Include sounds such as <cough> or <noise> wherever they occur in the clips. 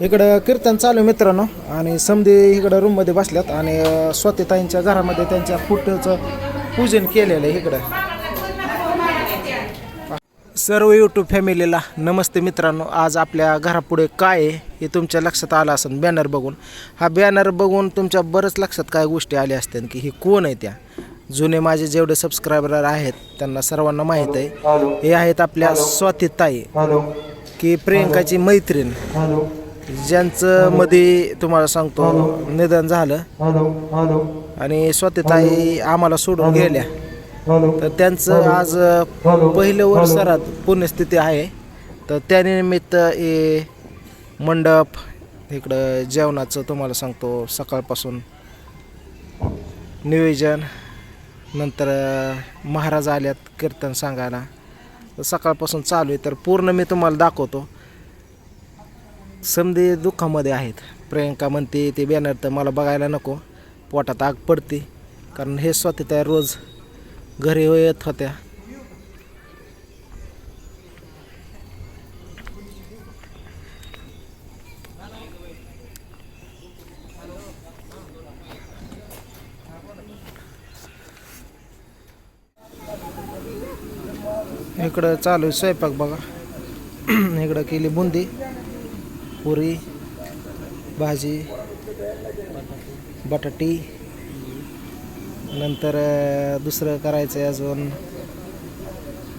इकडं कीर्तन चालू आहे मित्रांनो. आणि समधी इकडं रूममध्ये बसल्यात आणि स्वातीताईंच्या घरामध्ये त्यांच्या फोटोचं पूजन केलेलं आहे इकडं. सर्व यूट्यूब फॅमिलीला नमस्ते मित्रांनो. आज आपल्या घरापुढे काय आहे हे तुमच्या लक्षात आलं असेल बॅनर बघून. हा बॅनर बघून तुमच्या बरंच लक्षात काय गोष्टी आल्या असतील की ही कोण आहे त्या? जुने माझे जेवढे सबस्क्रायबर आहेत त्यांना सर्वांना माहीत आहे. हे आहेत आपल्या स्वातीताई की प्रियंकाची मैत्रीण. ज्यांचं मध्ये तुम्हाला सांगतो निधन झालं. आणि स्वातीताई आम्हाला सोडून गेल्या. तर त्यांचं आज पहिलं वर्षात पुण्यस्थिती आहे. तर त्यानिमित्त हे मंडप इकडं जेवणाचं तुम्हाला सांगतो सकाळपासून नियोजन नंतर महाराज आल्यात कीर्तन सांगायला. तर सकाळपासून चालू आहे. तर पूर्ण मी तुम्हाला दाखवतो. समधी दुःखामध्ये आहेत. प्रियंका म्हणते ते बॅनर तर मला बघायला नको. पोटात आग पडते. कारण हे स्वतः त्या रोज घरी येत होत्या. इकडं चालू आहे स्वयंपाक बघा. <clears throat> इकडं केली बुंदी. पुरी भाजी बटाटी नंतर दुसरं करायचं आहे अजून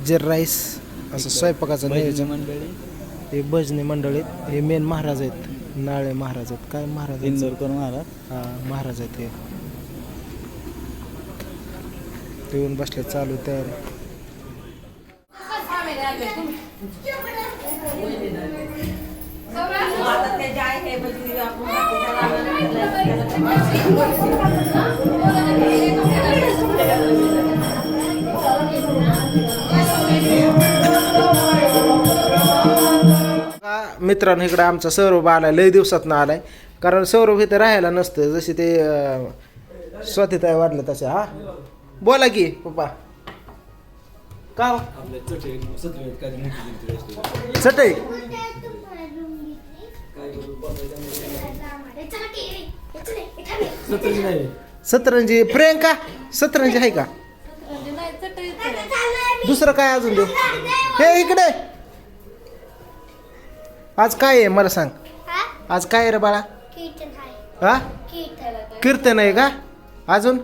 जिर राईस असं स्वयंपाकाचं नियोजन. हे भजनी मंडळीत हे मेन महाराज आहेत नाळे महाराज आहेत. काय महाराज? इंदोरकर महाराज? हा महाराज आहेत हे. ते येऊन बसले चालू तयारी मित्रांनो इकडे आमचा सौरभ आलाय लय दिवसात ना आलाय. कारण सौरभ इथे राहायला नसतं जसे ते अं, स्वातीताई वाढलं तसे हा? बोला की पप्पा. का? चटई? सतरंजी प्रियंका सतरंजी आहे का? दुसरं काय अजून देऊ हे इकडे. आज काय आहे मला सांग. आज काय आहे रे बाळा? हा? कीर्तन आहे का? अजून?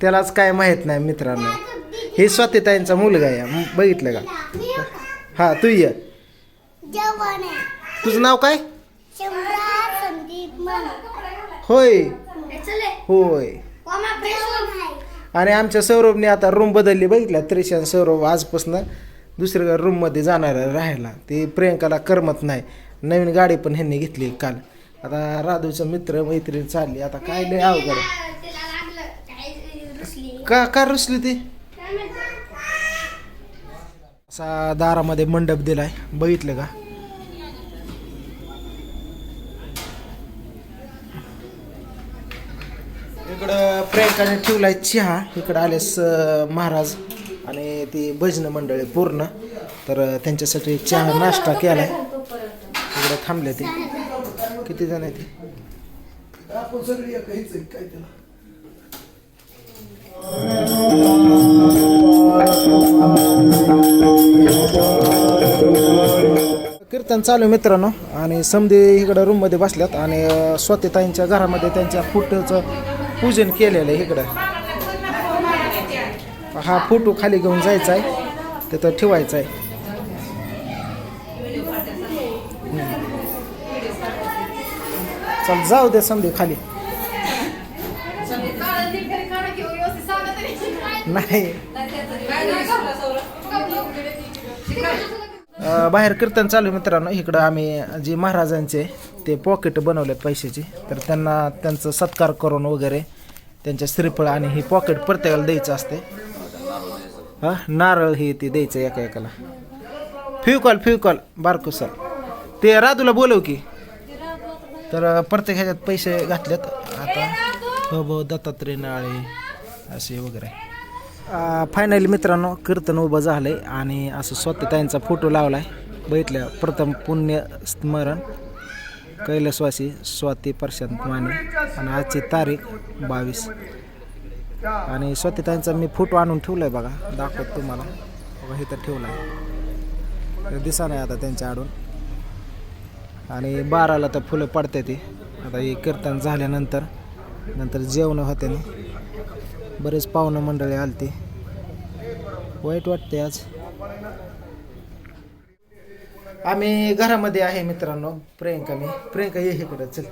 त्यालाच काय माहीत नाही मित्रांनो. हे स्वातीताईंचा मुलगा आहे. बघितलं का? हा तू ये. जेवण आहे. तुझं नाव काय? शंभरा संदीप मन. होय. होय. आणि आमच्या सौरभने आता रूम बदलली बघितल्या त्रिशान सौरभ आजपासून दुसऱ्या रूममध्ये जाणार आहे राहायला. ते प्रियंकाला करमत नाही. नवीन गाडी पण ह्यांनी घेतली काल. आता राधूचा मित्र मैत्रीण चालली. आता काय लय अवघड आहे. त्याला लागलं. काय रुसली? का का रुसली ती? असा दारामध्ये मंडप दिलाय. बघितलं का? इकडं प्रियंकाने ठेवलाय चहा. इकडं आलेस महाराज आणि ती भजन मंडळी पूर्ण. तर त्यांच्यासाठी चहा नाश्ता केलाय. इकडं थांबले ते. किती जण आहे ते? कीर्तन चालू आहे मित्रांनो. आणि समधी इकडं रूममध्ये बसल्यात आणि स्वतःताईंच्या स्वातीताईंच्या घरामध्ये त्यांच्या फोटोचं पूजन केलेलं आहे इकडं. हा फोटो खाली घेऊन जायचा आहे तिथं ठेवायचा आहे चल जाऊ दे समधी खाली. नाही. बाहेर कीर्तन चालू आहे मित्रांनो. इकडं आम्ही जे महाराजांचे ते पॉकेट बनवलेत पैशाची. तर त्यांना त्यांचं सत्कार करून वगैरे त्यांच्या श्रीफळ आणि ही पॉकेट प्रत्येकाला द्यायचं असते. हां नारळ हे ते द्यायचं एका एकाला. फ्युकॉल फ्युकॉल बारकुसर ते राधूला बोलव की. तर प्रत्येक ह्याच्यात पैसे घातलेत. आता हो भाऊ दत्तात्रय नाळे असे वगैरे. फायनली मित्रांनो कीर्तन उभं झालंय आणि असं स्वतः त्यांचा फोटो लावलाय. बघितल्या प्रथम पुण्य स्मरण. कैलासवासी स्वाती प्रशांत माने आणि आजची तारीख बावीस. आणि स्वतःचा मी फोटो आणून ठेवलाय बघा दाखवत तुम्हाला. बघा इथं ठेवलाय. दिसा नाही आता त्यांच्या आडून. आणि बाराला तर फुलं पडते ती आता हे कीर्तन झाल्यानंतर नंतर जेवण होते ना. बरेच पाहुणं मंडळी आलते. वाईट वाटते आज. आम्ही घरामध्ये आहे मित्रांनो प्रियंका मी. प्रियंका ये इकडं चल.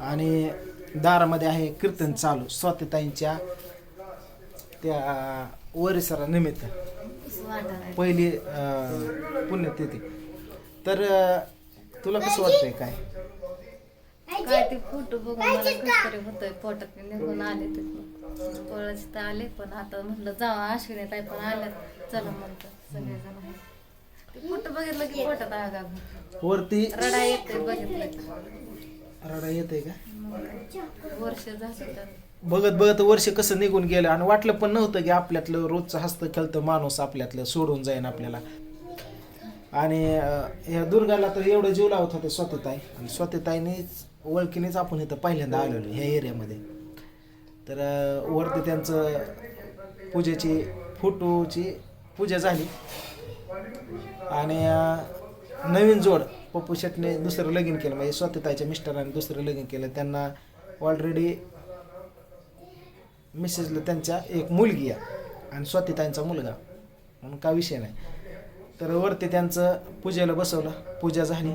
आणि दारामध्ये आहे कीर्तन चालू स्वातीताईंच्या त्या वरिसरा निमित्त. पहिली पुण्यतिथी. तर तुला कसं वाटतंय काय? काय ते फोटो बघून मला कसं तरी होतंय. पोटात मी निघून आले तिथून पळत तर आले पण आता म्हटलं जावा अश्विनी ताई पण आल्या चला म्हणतात सगळेजण. ते फोटो बघितलं की पोटात आगा वरती रडा येते बघितलं की. रडा येते का? मग. वर्ष झालं तर बघत बघत वर्ष कसं निघून गेलं आणि वाटलं पण नव्हतं की आपल्यातलं रोजचं हस्त खेळतं माणूस आपल्यातलं सोडून जाईन आपल्याला. आणि अं, या दुर्गाला तर एवढं जीव लावत होते स्वतःताई. आणि स्वतःताईनेच ओळखीनेच आपण इथं पहिल्यांदा आलेलो ह्या एरियामध्ये. तर वरती त्यांचं पूजेची फोटोची पूजा झाली. आणि नवीन जोड पप्पू शेटने दुसरं लगीन केलं म्हणजे स्वतःताईच्या मिस्टरांनी दुसरं लगीन केलं. त्यांना ऑलरेडी मिसेसला त्यांच्या एक मुलगी आहे आणि स्वातीताईंचा मुलगा. म्हणून काय विषय नाही. तर वरती त्यांचं पूजेला बसवलं पूजा झाली.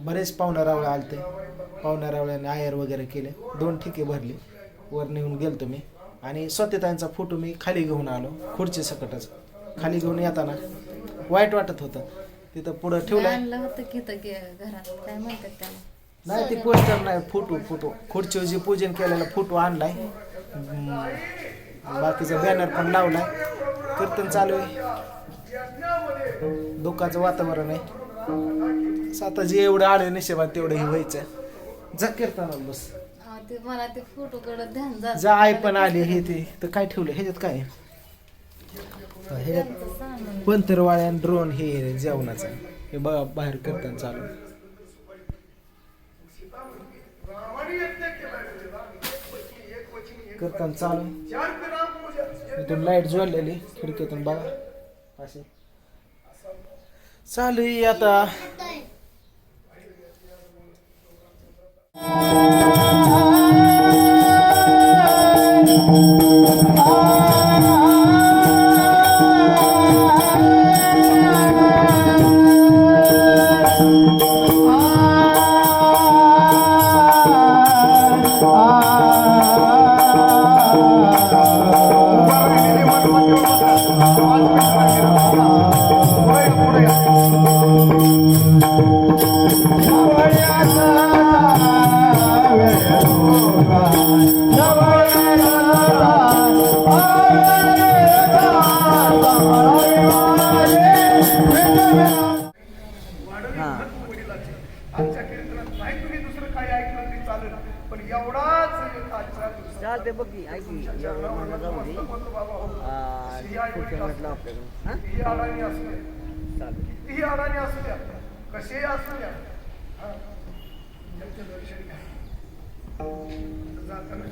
बरेच पाहुण्या रावळे आलते. पाहुण्या रावळ्याने आयर वगैरे केले. दोन ठिके भरली. वर निघून गेलतो मी. आणि स्वातीताईंचा फोटो मी खाली घेऊन आलो खुर्ची सकटच. खाली घेऊन येताना वाईट वाटत होतं. तिथं पुढं ठेवलं आणलं होतं की इथं गे- घरात? काय म्हणतात त्याला? नाही ते पोस्टर नाही फोटो फोटो. खुर्चीवर जे पूजन केलेला फोटो आणलाय. हम्म, बाकीचा बॅनर पण लावलाय. कीर्तन चालू आहे. दुःखाचं वातावरण आहे. आता जे एवढं आलं नशिबात तेवढं हे व्हायचं जा कीर्तनात बस हा, ते मला ते फोटो कडे ध्यान जात जा आई पण आली हे ते तर काय ठेवलं ह्याच्यात काय आहे? ह्याच्यात त्यांचं सामान. पंतरवाळ्या आणि ड्रोन हे जेवणाचं हे बघा बाहेर कीर्तन चालू. कीर्तन चालू. इथून लाइट जोडलेली खिडकीतून बघा असे चालू आहे आता. आजचा दिवस चालते बघ की ऐक की एवढं म्हणणं जाऊ दे म्हणतो बाबा आ, पुढच्या म्हटलं आपल्याकडून हां कितीही अडाणी असू द्या चालते कितीही अडाणी असू द्या कसेही असू द्या हा. त्यांचं दर्शन घ्या जाताना